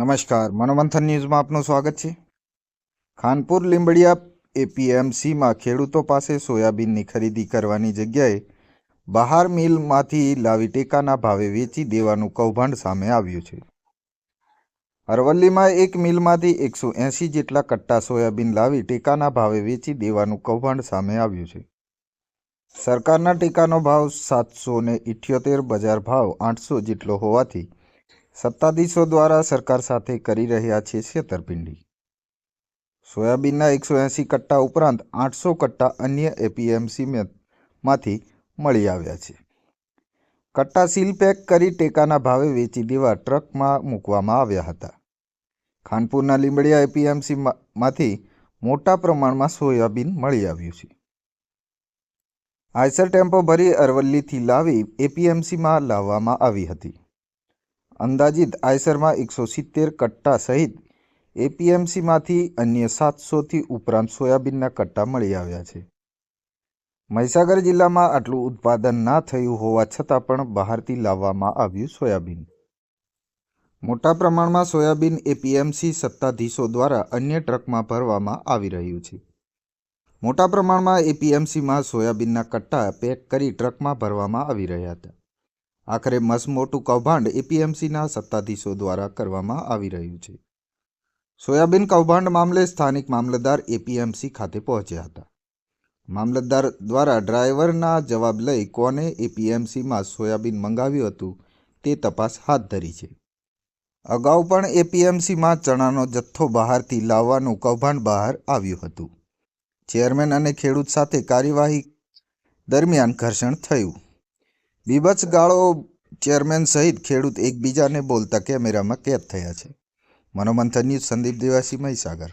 નમસ્કાર, મનોમંથન ન્યૂઝમાં આપનું સ્વાગત છે. ખાનપુર લીંબડિયા એપીએમસીમાં ખેડૂતો પાસે સોયાબીનની ખરીદી કરવાની જગ્યાએ બહાર મિલમાંથી લાવી ટેકાના ભાવે વેચી દેવાનું કૌભાંડ સામે આવ્યું છે. અરવલ્લીમાં એક મિલમાંથી એકસો એંસી જેટલા કટ્ટા સોયાબીન લાવી ટેકાના ભાવે વેચી દેવાનું કૌભાંડ સામે આવ્યું છે. સરકારના ટેકાનો ભાવ સાતસો ને ઇઠ્યોતેર બજાર ભાવ આઠસો જેટલો હોવાથી સત્તાધીશો દ્વારા સરકાર સાથે કરી રહ્યા છે છેતરપિંડી. સોયાબીનના એકસો એંસી કટ્ટા ઉપરાંત આઠસો કટ્ટા અન્ય એપીએમસી માંથી મળી આવ્યા છે. કટ્ટા સીલ પેક કરી ટેકાના ભાવે વેચી દેવા ટ્રકમાં મૂકવામાં આવ્યા હતા. ખાનપુરના લીંબડિયા એપીએમસી માંથી મોટા પ્રમાણમાં સોયાબીન મળી આવ્યું છે. આઈસર ટેમ્પો ભરી અરવલ્લીથી લાવી એપીએમસીમાં લાવવામાં આવી હતી. અંદાજિત આયસરમાં એકસો સિત્તેર કટ્ટા સહિત એપીએમસીમાંથી અન્ય સાતસોથી ઉપરાંત સોયાબીનના કટ્ટા મળી આવ્યા છે. મહીસાગર જિલ્લામાં આટલું ઉત્પાદન ના થયું હોવા છતાં પણ બહારથી લાવવામાં આવ્યું સોયાબીન. મોટા પ્રમાણમાં સોયાબીન એપીએમસી સત્તાધીશો દ્વારા અન્ય ટ્રકમાં ભરવામાં આવી રહ્યું છે. મોટા પ્રમાણમાં એપીએમસીમાં સોયાબીનના કટ્ટા પેક કરી ટ્રકમાં ભરવામાં આવી રહ્યા હતા. આખરે મસમોટું કૌભાંડ એપીએમસીના સત્તાધીશો દ્વારા કરવામાં આવી રહ્યું છે. સોયાબીન કૌભાંડ મામલે સ્થાનિક મામલતદાર એપીએમસી ખાતે પહોંચ્યા હતા. મામલતદાર દ્વારા ડ્રાઈવરના જવાબ લઈ કોને એપીએમસીમાં સોયાબીન મંગાવ્યું હતું તે તપાસ હાથ ધરી છે. અગાઉ પણ એપીએમસીમાં ચણાનો જથ્થો બહારથી લાવવાનું કૌભાંડ બહાર આવ્યું હતું. ચેરમેન અને ખેડૂત સાથે કાર્યવાહી દરમિયાન ઘર્ષણ થયું. બીભત્સ ગાળો ચેરમેન સહિત ખેડૂત એકબીજાને બોલતા કેમેરામાં કેદ થયા છે. મનોમંથન ન્યૂઝ સંદીપ દિવાસી મહીસાગર.